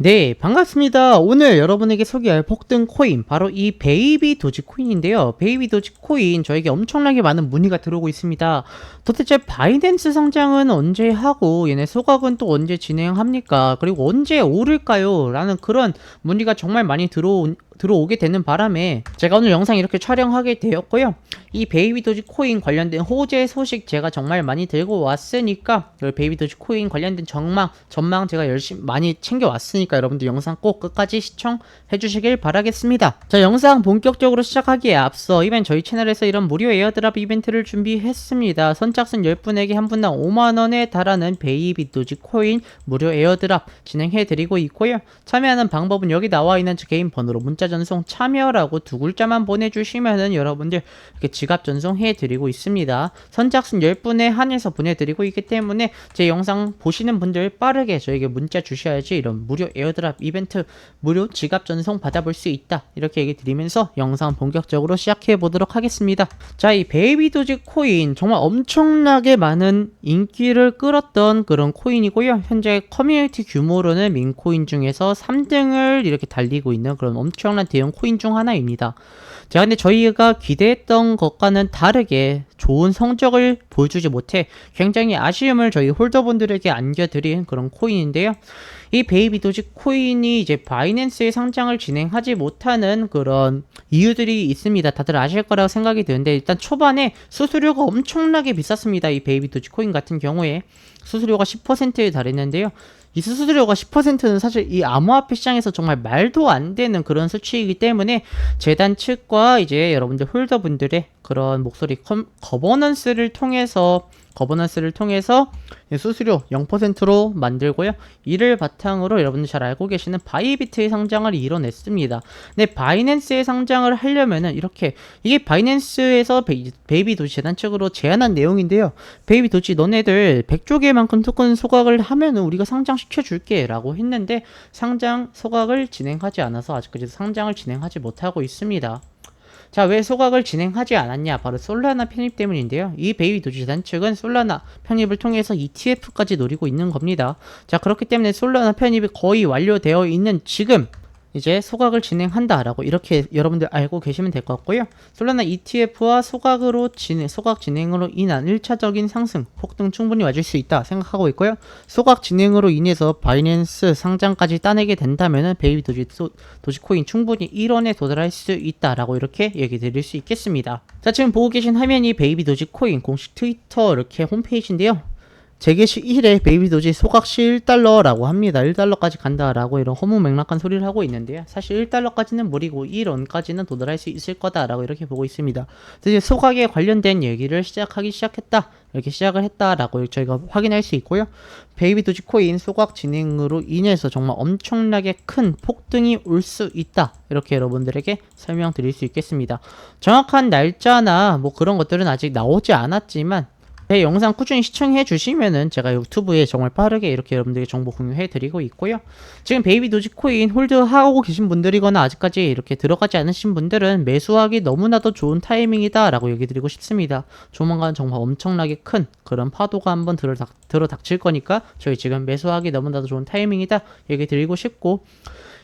네, 반갑습니다. 오늘 여러분에게 소개할 폭등 코인, 바로 이 베이비 도지 코인인데요. 베이비 도지 코인, 저에게 엄청나게 많은 문의가 들어오고 있습니다. 도대체 바이낸스 상장은 언제 하고, 얘네 소각은 또 언제 진행합니까? 그리고 언제 오를까요? 라는 그런 문의가 정말 많이 들어오, 들어오게 되는 바람에 제가 오늘 영상 이렇게 촬영하게 되었고요. 이 베이비 도지 코인 관련된 호재 소식 제가 정말 많이 들고 왔으니까 그 베이비 도지 코인 관련된 전망 전망 제가 열심히 많이 챙겨 왔으니까 여러분들 영상 꼭 끝까지 시청해 주시길 바라겠습니다. 자 영상 본격적으로 시작하기에 앞서 이번 저희 채널에서 이런 무료 에어드랍 이벤트를 준비했습니다. 선착순 10분에게 한 분당 5만 원에 달하는 베이비 도지 코인 무료 에어드랍 진행해 드리고 있고요. 참여하는 방법은 여기 나와 있는 제 개인 번호로 문자 전송 참여라고 두 글자만 보내주시면은 여러분들 이렇게 지갑 전송해 드리고 있습니다. 선착순 10분에 한해서 보내드리고 있기 때문에 제 영상 보시는 분들 빠르게 저에게 문자 주셔야지 이런 무료 에어드랍 이벤트 무료 지갑 전송 받아볼 수 있다. 이렇게 얘기 드리면서 영상 본격적으로 시작해 보도록 하겠습니다. 자, 이 베이비 도지 코인 정말 엄청나게 많은 인기를 끌었던 그런 코인이고요. 현재 커뮤니티 규모로는 민코인 중에서 3등을 이렇게 달리고 있는 그런 엄청 난 대형 코인 중 하나입니다. 자, 근데 저희가 기대했던 것과는 다르게 좋은 성적을 보여주지 못해 굉장히 아쉬움을 저희 홀더분들에게 안겨드린 그런 코인인데요. 이 베이비 도지 코인이 이제 바이낸스에 상장을 진행하지 못하는 그런 이유들이 있습니다. 다들 아실 거라고 생각이 드는데 일단 초반에 수수료가 엄청나게 비쌌습니다. 이 베이비 도지 코인 같은 경우에 수수료가 10%에 달했는데요. 이 수수료가 10%는 사실 이 암호화폐 시장에서 정말 말도 안 되는 그런 수치이기 때문에 재단 측과 이제 여러분들 홀더분들의 그런 목소리 컴, 거버넌스를 통해서 거버넌스를 통해서 수수료 0%로 만들고요. 이를 바탕으로 여러분들 잘 알고 계시는 바이비트의 상장을 이뤄냈습니다. 근데 바이낸스의 상장을 하려면은 이렇게 이게 바이낸스에서 베이, 베이비 도지 재단 측으로 제안한 내용인데요. 베이비 도지 너네들 100조 개만큼 토큰 소각을 하면은 우리가 상장시켜 줄게라고 했는데 상장 소각을 진행하지 않아서 아직까지 상장을 진행하지 못하고 있습니다. 자, 왜 소각을 진행하지 않았냐? 바로 솔라나 편입 때문인데요. 이 베이비 도지 재단 측은 솔라나 편입을 통해서 ETF까지 노리고 있는 겁니다. 자, 그렇기 때문에 솔라나 편입이 거의 완료되어 있는 지금 이제 소각을 진행한다라고 이렇게 여러분들 알고 계시면 될 것 같고요. 솔라나 ETF와 소각으로 진행, 소각 진행으로 인한 1차적인 상승, 폭등 충분히 와줄 수 있다 생각하고 있고요. 소각 진행으로 인해서 바이낸스 상장까지 따내게 된다면은 베이비 도지, 소, 도지코인 충분히 1원에 도달할 수 있다라고 이렇게 얘기 드릴 수 있겠습니다. 자, 지금 보고 계신 화면이 베이비 도지코인 공식 트위터 이렇게 홈페이지인데요. 재개시 1회 베이비 도지 소각시 1달러라고 합니다. 1달러까지 간다라고 이런 허무맹랑한 소리를 하고 있는데요. 사실 1달러까지는 무리고 1원까지는 도달할 수 있을 거다라고 이렇게 보고 있습니다. 이제 소각에 관련된 얘기를 시작하기 시작했다. 이렇게 시작을 했다라고 저희가 확인할 수 있고요. 베이비 도지 코인 소각 진행으로 인해서 정말 엄청나게 큰 폭등이 올 수 있다. 이렇게 여러분들에게 설명드릴 수 있겠습니다. 정확한 날짜나 뭐 그런 것들은 아직 나오지 않았지만 제 영상 꾸준히 시청해 주시면은 제가 유튜브에 정말 빠르게 이렇게 여러분들에게 정보 공유해 드리고 있고요. 지금 베이비 도지코인 홀드하고 계신 분들이거나 아직까지 이렇게 들어가지 않으신 분들은 매수하기 너무나도 좋은 타이밍이다 라고 얘기 드리고 싶습니다. 조만간 정말 엄청나게 큰 그런 파도가 한번 들어, 닥, 들어 닥칠 거니까 저희 지금 매수하기 너무나도 좋은 타이밍이다 얘기 드리고 싶고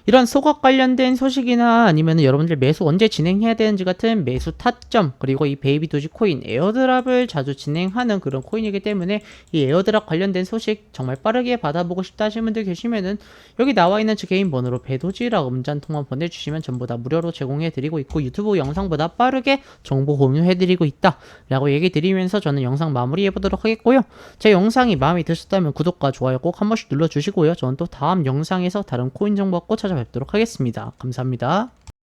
이런 소각 관련된 소식이나 아니면 여러분들 매수 언제 진행해야 되는지 같은 매수 타점 그리고 이 베이비 도지 코인 에어드랍을 자주 진행하는 그런 코인이기 때문에 이 에어드랍 관련된 소식 정말 빠르게 받아보고 싶다 하시는 분들 계시면은 여기 나와 있는 제 개인 번호로 배도지라 음잔 통만 보내주시면 전부 다 무료로 제공해 드리고 있고 유튜브 영상보다 빠르게 정보 공유해 드리고 있다 라고 얘기 드리면서 저는 영상 마무리해 보도록 하겠고요. 제 영상이 마음에 드셨다면 구독과 좋아요 꼭 한 번씩 눌러주시고요. 저는 또 다음 영상에서 다른 코인 정보 갖고 찾아뵙도록 하겠습니다. 감사합니다